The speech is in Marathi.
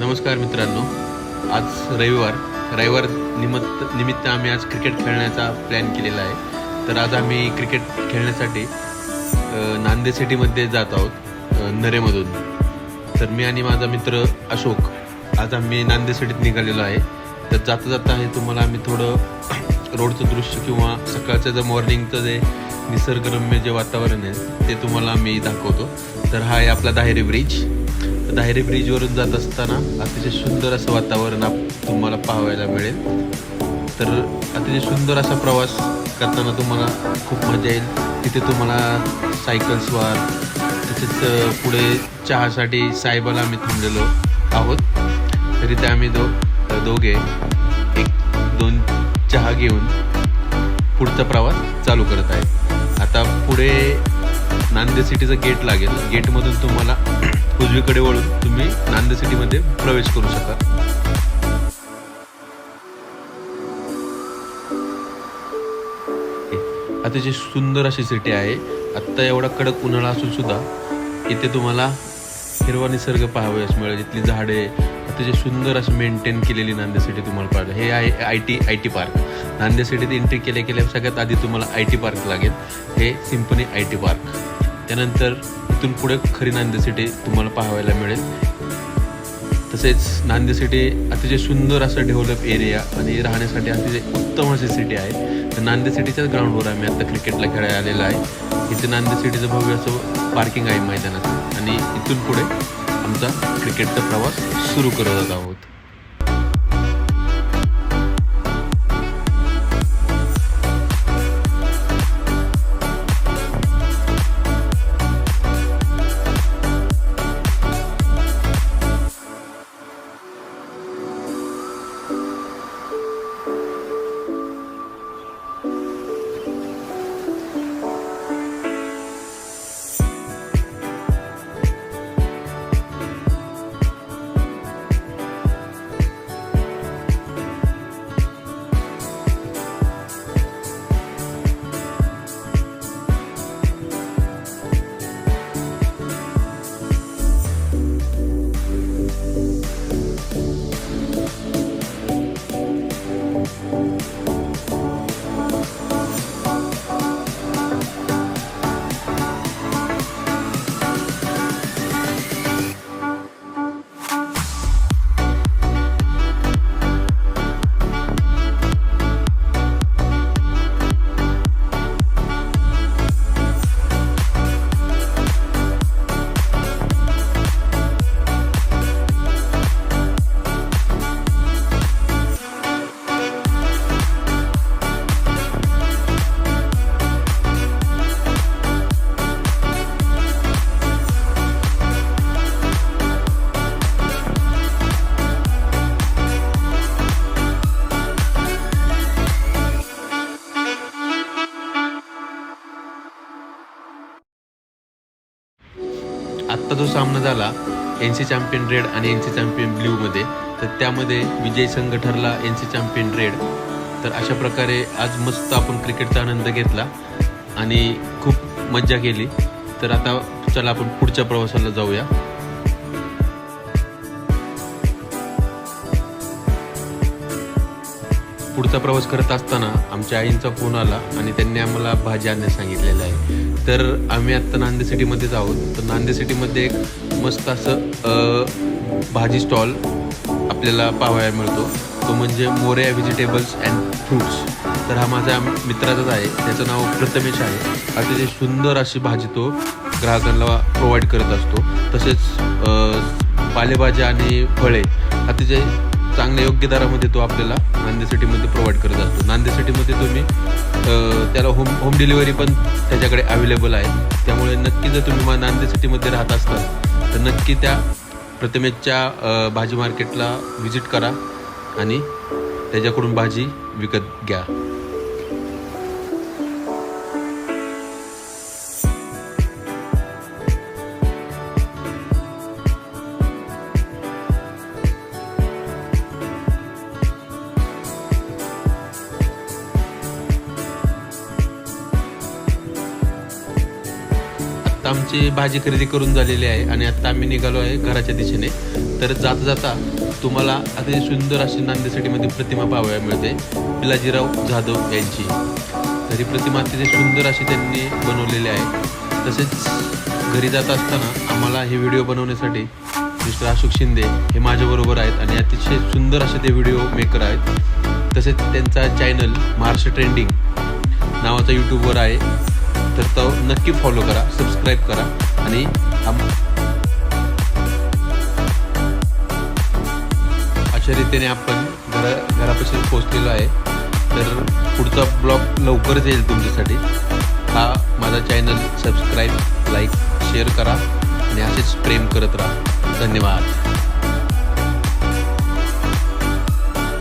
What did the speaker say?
नमस्कार मित्रांनो. आज रविवार. रविवार निमित्त निमित्त आम्ही आज क्रिकेट खेळण्याचा प्लॅन केलेला आहे. तर आज आम्ही क्रिकेट खेळण्यासाठी नांदेड सिटीमध्ये जात आहोत नरेमधून. तर मी आणि माझा मित्र अशोक आज आम्ही नांदेड सिटीत निघालेलो आहे. तर जाता जाता हे तुम्हाला आम्ही थोडं रोडचं दृश्य किंवा सकाळचं जे मॉर्निंगचं जे निसर्गरम्य जे वातावरण आहे ते तुम्हाला मी दाखवतो. तर हा आहे आपला दाहेरी ब्रिज दाहेरी ब्रिजवरून जात असताना अतिशय सुंदर असं वातावरण आप तुम्हाला पाहायला मिळेल. तर अतिशय सुंदर असा प्रवास करताना तुम्हाला खूप मजा येईल. तिथे तुम्हाला सायकल्सवर तसेच पुढे चहासाठी साहेबाला आम्ही थांबलेलो आहोत. तरी ते आम्ही दो दोघे एक दोन चहा घेऊन पुढचा प्रवास चालू करत आहे. आता पुढे नांदेड सिटीचं गेट लागेल. गेटमधून तुम्हाला उजवीकडे वळून तुम्ही नांदेड सिटीमध्ये प्रवेश करू शकाल. अतिशय सुंदर अशी सिटी आहे. आत्ता एवढा कडक उन्हाळा असून सुद्धा इथे तुम्हाला हिरवा निसर्ग पाहावयास मिळेल. इथली झाडे अतिशय सुंदर अशी मेंटेन केलेली नांदेड सिटी तुम्हाला पाहिजे हे आहे I T I T park Nanded सिटीत एंट्री केल्या केल्या सगळ्यात आधी तुम्हाला आय टी पार्क लागेल. हे सिम्पनी आय टी पार्क त्यानंतर इथून पुढे खरी नांदेड सिटी तुम्हाला पाहायला मिळेल. तसेच नांदेड सिटी अतिशय सुंदर असं डेव्हलप एरिया आणि राहण्यासाठी अतिशय उत्तम अशी सिटी आहे. तर नांदेड सिटीच्याच ग्राउंडवर आम्ही आता क्रिकेटला खेळायला आलेलो आहे. इथे नांदेड सिटीचं भव्य असं पार्किंग आहे मैदानात आणि इथून पुढे आमचा क्रिकेटचा प्रवास सुरू करत आहोत. आत्ता जो सामना झाला एन सी चॅम्पियन रेड आणि एन सी चॅम्पियन ब्ल्यूमध्ये तर त्यामध्ये विजय संघ ठरला एन सी चॅम्पियन रेड तर अशा प्रकारे आज मस्त आपण क्रिकेटचा आनंद घेतला आणि खूप मज्जा केली. तर आता चला आपण पुढच्या प्रवासाला जाऊया. पुढचा प्रवास करत असताना आमच्या आईंचा फोन आला आणि त्यांनी आम्हाला भाजी आणण्यास सांगितलेलं आहे. तर आम्ही आत्ता नांदेड सिटीमध्येच आहोत. तर नांदेड सिटीमध्ये एक मस्त असं भाजी स्टॉल आपल्याला पाहायला मिळतो. तो म्हणजे मोऱ्या व्हेजिटेबल्स अँड फ्रूट्स. तर हा माझ्या मित्राचाच आहे. त्याचं नाव प्रथमेश आहे. अतिशय सुंदर अशी भाजी तो ग्राहकांना प्रोव्हाइड करत असतो. तसेच पालेभाज्या आणि फळे अतिशय चांगल्या योग्य दरामध्ये तो आपल्याला नांदेड सिटीमध्ये प्रोव्हाइड करत असतो. नांदेड सिटीमध्ये तुम्ही त्याला होम होम डिलिव्हरी पण त्याच्याकडे अवेलेबल आहे. त्यामुळे नक्की जर तुम्ही मा- नांदेड सिटीमध्ये राहत असाल तर नक्की त्या प्रतिमेच्या भाजी मार्केटला व्हिजिट करा आणि त्याच्याकडून भाजी विकत घ्या. आता आमची भाजी खरेदी करून झालेली आहे आणि आता आम्ही निघालो आहे घराच्या दिशेने. तर जाता जाता तुम्हाला अतिशय सुंदर अशी नांदेसाठीमध्ये प्रतिमा पाहायला मिळते. पिलाजीराव जाधव यांची. तर ही प्रतिमा अतिशय सुंदर अशी त्यांनी बनवलेली आहे. तसेच घरी जात असताना आम्हाला हे व्हिडिओ बनवण्यासाठी मिस्टर अशोक शिंदे हे माझ्याबरोबर आहेत आणि अतिशय सुंदर असे ते व्हिडिओ मेकर आहेत. तसेच त्यांचा चॅनल महाराष्ट्र ट्रेंडिंग नावाचा यूट्यूबवर आहे. तर तो नक्की फॉलो करा सबस्क्राईब करा आणि अशा रीतीने आपण घरा घरापासून पोचलेलो आहे. तर पुढचा ब्लॉग लवकरच येईल तुमच्यासाठी. हा माझा चॅनल सबस्क्राईब लाईक शेअर करा आणि असेच प्रेम करत राहा. धन्यवाद.